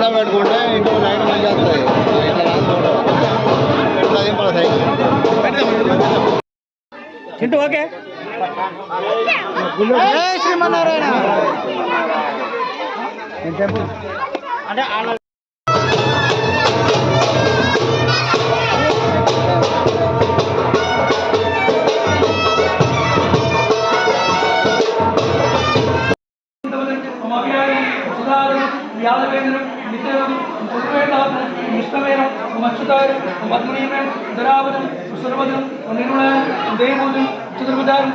Cycle ఇట్లా పెట్టుకుంటే ఇంకో లైన్ మంచి వస్తుంది ఇట్లా రాదు చూడు. ఇట్లా దింపాలి సైకిల్ చింటూ ఓకే శ్రీమన్నారాయణ నిర్వికల్పారం నిష్కలంకారం నిరంతకారం വിദ്യാപതി ദുർവേദാപനം വിഷ്ണവേനം മക്ഷുതാരം പത്മനീനൻ ധരാവനം സുസർവനം നിർഗുണൻ ഉദയബോധൻ ചതുർവിധാരം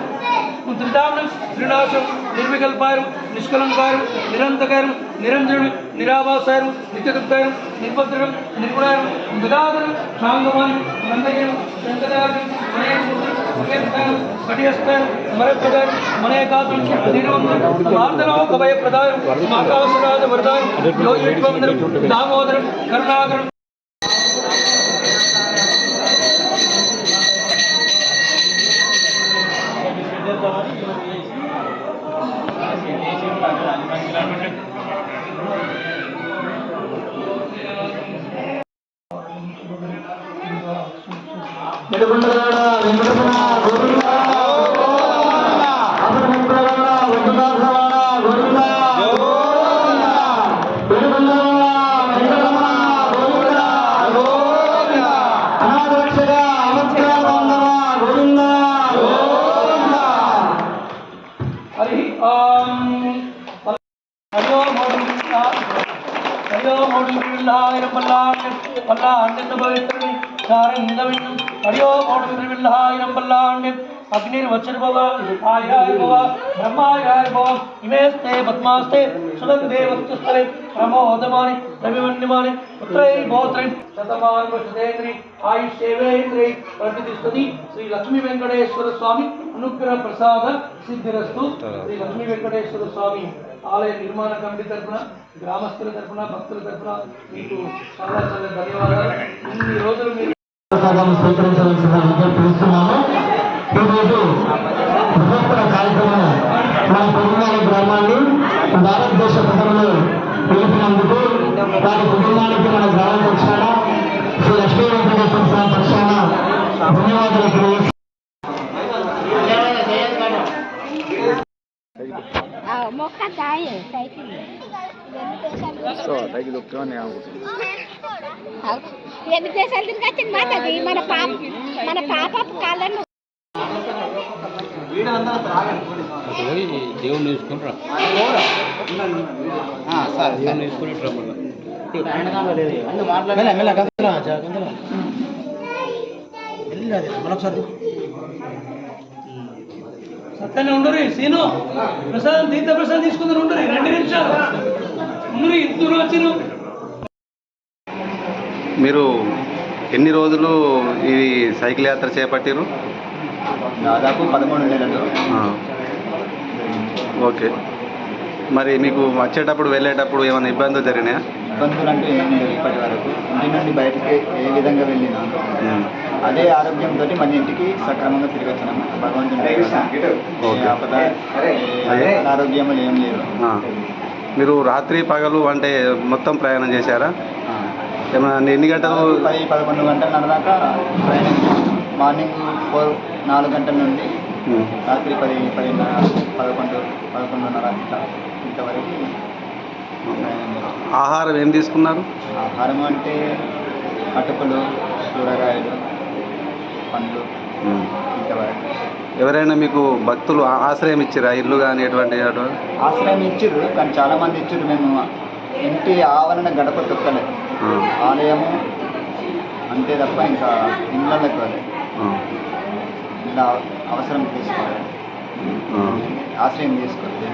ത്രിതാവനം ത്രിനാശം നിർവികൽപാരം നിഷ്കലങ്കാരം നിരന്തകാരം നിരഞ്ജനം നിരാവാസാരം നിത്യതൃപ്താരം നിർഭദ്രം നിർഗുണാരം വിദാതരം ശാന്തമാനം നന്ദകരം ശങ്കരാരം హరియో మోడి హరియో మోడి విల్లాయిరం పల్లాండం పల్లాండం పవిత్రని సారంగవిణం హరియో మోడి విల్లాయిరం పల్లాండం అగ్నిర్వచర్భవ ఆయార్భవ ఇమేస్తే పద్మాస్తే సుగంధే వస్తుస్థలే ప్రమోదమాని రవిమన్యమాని పుత్రై భోత్రై శతమాన్ వర్షదేంద్రి ఆయుష్యేవేంద్రి ప్రతిష్టతి శ్రీ లక్ష్మీ వెంకటేశ్వర స్వామి అనుగ్రహ ప్రసాద సిద్ధిరస్తు శ్రీ లక్ష్మీ వెంకటేశ్వర స్వామి ఆలయ నిర్మాణ కమిటీ తరఫున గ్రామస్తుల తరఫున భక్తుల తరఫున మీకు చాలా చాలా ధన్యవాదాలు. ఇన్ని రోజులు మీరు స్వీకరించవలసిన విజ్ఞప్తి ఇస్తున్నాము ఈరోజు కార్యక్రమం మన పొరుగుమాల గ్రామాన్ని భారతదేశ ప్రజలను పిలిపినందుకు వారి కుటుంబానికి మన గ్రామం పక్షాన శ్రీ లక్ష్మీ వెంకటేశ్వర స్వామి పక్షాన ధన్యవాదాలు తెలియజేస్తున్నాను. మొక్క దాయ సైకిల్ సైకిల్ ఒక్కనే ఆగుతుంది ఎన్ని దేశాలు తిరిగి వచ్చింది మన పాప మన పాప కాళ్ళను దేవుని తీసుకుంటారా దేవుని తీసుకుని సత్యాన్ని ఉండరు సీను. ప్రసాదం తీర్థ ప్రసాదం తీసుకుందరు ఉండరు రెండు నిమిషాలు. ఉండరు ఇద్దరు వచ్చిన మీరు ఎన్ని రోజులు ఈ సైకిల్ యాత్ర చేపట్టారు దాదాపు పదమూడు నెలలు. ఓకే. మరి మీకు వచ్చేటప్పుడు వెళ్ళేటప్పుడు ఏమైనా ఇబ్బందులు జరిగినాయా? ఇబ్బందులు అంటే ఏం లేవు ఇప్పటి వరకు. ఇంటి నుండి బయటికి ఏ విధంగా వెళ్ళినా అదే ఆరోగ్యంతో మన ఇంటికి సక్రమంగా తిరిగి వచ్చినాము ఓకే. ఏ లేవు ఆ. మీరు రాత్రి పగలు అంటే మొత్తం ప్రయాణం చేశారా ఆ. ఏమైనా ఎన్ని గంటలు పది పదకొండు గంటల దాకా ప్రయాణం. మార్నింగ్ ఫోర్ నాలుగు గంటల నుండి. రాత్రి పది పదిన్నర పదకొండు పదకొండున్నర ఇట్లా ఇంతవరకు. ఆహారం ఏం తీసుకున్నారు ఆహారం అంటే అటుకులు కూరగాయలు పండ్లు. ఇంతవరకు ఎవరైనా మీకు భక్తులు ఆశ్రయం ఇచ్చిరా? ఇల్లు కానీ ఎటువంటి ఆశ్రయం ఇచ్చిర్రు కానీ చాలా మంది ఇచ్చిర్రు మేము. ఇంటి ఆవరణ గడప తొక్కలేదు. ఆలయము అంతే తప్ప ఇంకా ఇళ్ళకి. ఇలా అవసరం తీసుకోవాలి. ఆశ్రయం తీసుకుంది